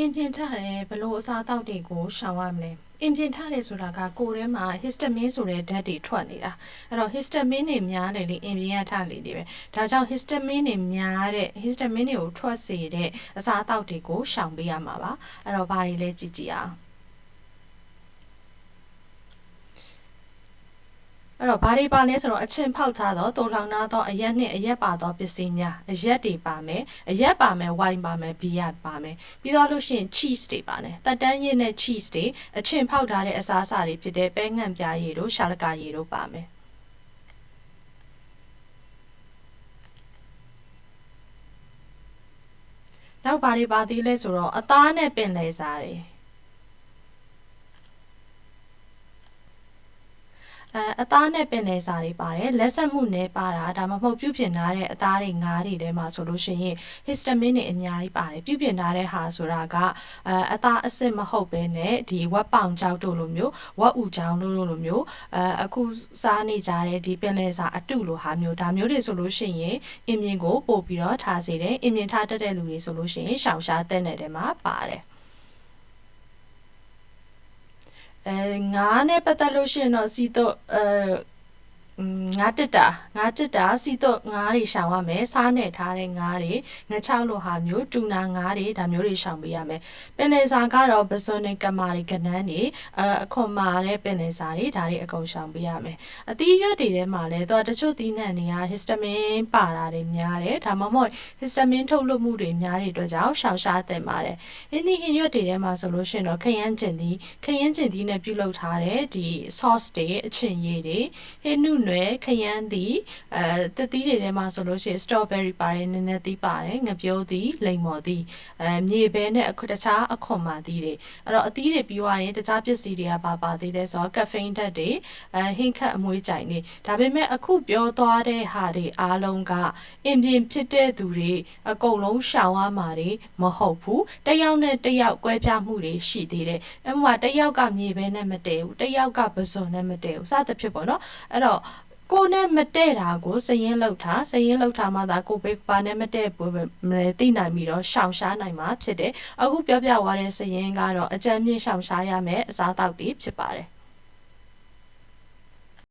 အင်ပြင်ထားတယ်ဘလို့အစားအသောက်တွေကိုရှောင်ရမလဲအင်ပြင်ထားတယ်ဆိုတာကကိုယ်ထဲမှာ histamine ဆိုတဲ့ဓာတ်တွေထွက်နေတာအဲ့တော့ histamine တွေများတယ်လေအင်ပြင်ရထားလေတွေပဲဒါကြောင့် histamine တွေများတဲ့ histamine တွေကိုထွက်စေတဲ့အစားအသောက်တွေကိုရှောင်ပေးရမှာပါအဲ့တော့ဘာတွေလဲကြည့်ကြည့်အောင် အဲ့တော့ဘာတွေပါလဲဆိုတော့အချင်းဖောက်ထားတော့တိုလောင်နာတော့အရက်နဲ့အရက်ပါတော့ပစ္စည်းများအရက်တွေပါမယ်အရက်ပါမယ်ဝိုင်ပါမယ်ဘီယာပါမယ်ပြီးတော့လို့ရှိရင် cheese တွေပါမယ်တက်တန်းရည်နဲ့ cheese တွေအချင်းဖောက်ထားတဲ့အစားအစာတွေဖြစ်တဲ့ပဲငံ့ပြားရည်တို့ရှာလကာရည်တို့ပါမယ်နောက်ဘာတွေပါသေးလဲဆိုတော့အသားနဲ့ပင်လယ်စားတွေအဲ အသားနဲ့ပင်လယ်စာတွေပါတယ်လက်ဆက်မှုနဲ့ပါတာဒါမှမဟုတ်ပြုပြင်ထားတဲ့အသားတွေငါးတွေထဲမှာဆိုလို့ရှိရင် histamine တွေအများကြီးပါတယ်ပြုပြင်ထားတဲ့ဟာဆိုတာကအဲအသားအစစ်မဟုတ်ဘဲနဲ့ဒီဝက်ပောင်ကြောက်တို့လိုမျိုးဝက်ဥကြောင်တို့လိုမျိုးအဲအခုစားနေကြတဲ့ဒီပင်လယ်စာအတုလိုဟာမျိုးဒါမျိုးတွေဆိုလို့ရှိရင်အင်မြင်ကိုပို့ပြီးတော့ထားစေတယ်အင်မြင်ထားတတ်တဲ့လူတွေဆိုလို့ရှိရင်ရှောင်ရှားတဲ့နယ်ထဲမှာပါတယ် အဲငါးနဲ့ပတ်သက်လို့ရှိရင်တော့စီတော့အဲ ငါတက်တာငါတက်တာစီတော့ငါးတွေရှောင်ရမယ်စားနဲ့ထားတဲ့ငါးတွေငချောက်လိုဟာမျိုးတူနာငါးတွေဒါမျိုးတွေရှောင်ပေးရမယ်ပင်လယ်စာကတော့ပစွန်နဲ့ကမာတွေကနန်းတွေအအခွန်မာတဲ့ပင်လယ်စာတွေဒါတွေအကုန်ရှောင်ပေးရမယ်အသီးရွက်တွေထဲမှာလည်းတော့တချို့သီးနှံတွေက histamine ပါတာတွေများတယ်ဒါမှမဟုတ် histamine ထုတ်လွှတ်မှုတွေများတဲ့အတွက်ကြောင့်ရှောင်ရှားသင့်ပါတယ်အင်းဒီဟင်းရွက်တွေထဲမှာဆိုလို့ရှိရင်တော့ခရမ်းကျင်သီးခရမ်းကျင်သီးနဲ့ပြုလုပ်ထားတဲ့ဒီ sauce တွေအချင်ရည်တွေဟင်းနုနွယ်ခရမ်းသီးအဲတသီးတွေထဲမှာဆိုလို့ရှိရင် strawberry ပါတယ်နည်းနည်းသီးပါတယ်ငပြိုးသီးလိမ္မော်သီးအဲမြေပဲနဲ့အခုတခြားအခွန်မာသီးတွေအဲ့တော့အသီးတွေပြီးသွားရင်တခြားပစ္စည်းတွေကပါပါသေးတယ်ဆိုတော့ caffeine ဓာတ်တွေအဲဟင်းခတ်အမွှေးကြိုင်နေဒါပေမဲ့အခုပြောသွားတဲ့ဟာတွေအားလုံးကအင်ပြင်ဖြစ်တဲ့သူတွေအကုန်လုံးရှောင်ရမှာတွေမဟုတ်ဘူးတယောက်နဲ့တယောက်ကွဲပြားမှုတွေရှိသေးတယ်အမှတယောက်ကမြေပဲနဲ့မတည့်ဘူးတယောက်ကပစွန်နဲ့မတည့်ဘူးစသဖြင့်ပေါ့နော်အဲ့တော့ ကိုနဲ့မတဲ့တာကိုစရင်လောက်တာစရင်လောက်တာမှသာကိုဘေးပါနဲ့မတဲ့ဘူးမလဲသိနိုင်ပြီးတော့ရှောင်ရှားနိုင်မှာဖြစ်တယ်အခုပြောပြသွားတဲ့စရင်ကတော့အကြံမြင့်ရှောင်ရှားရမယ်အစားအသောက်တွေဖြစ်ပါတယ်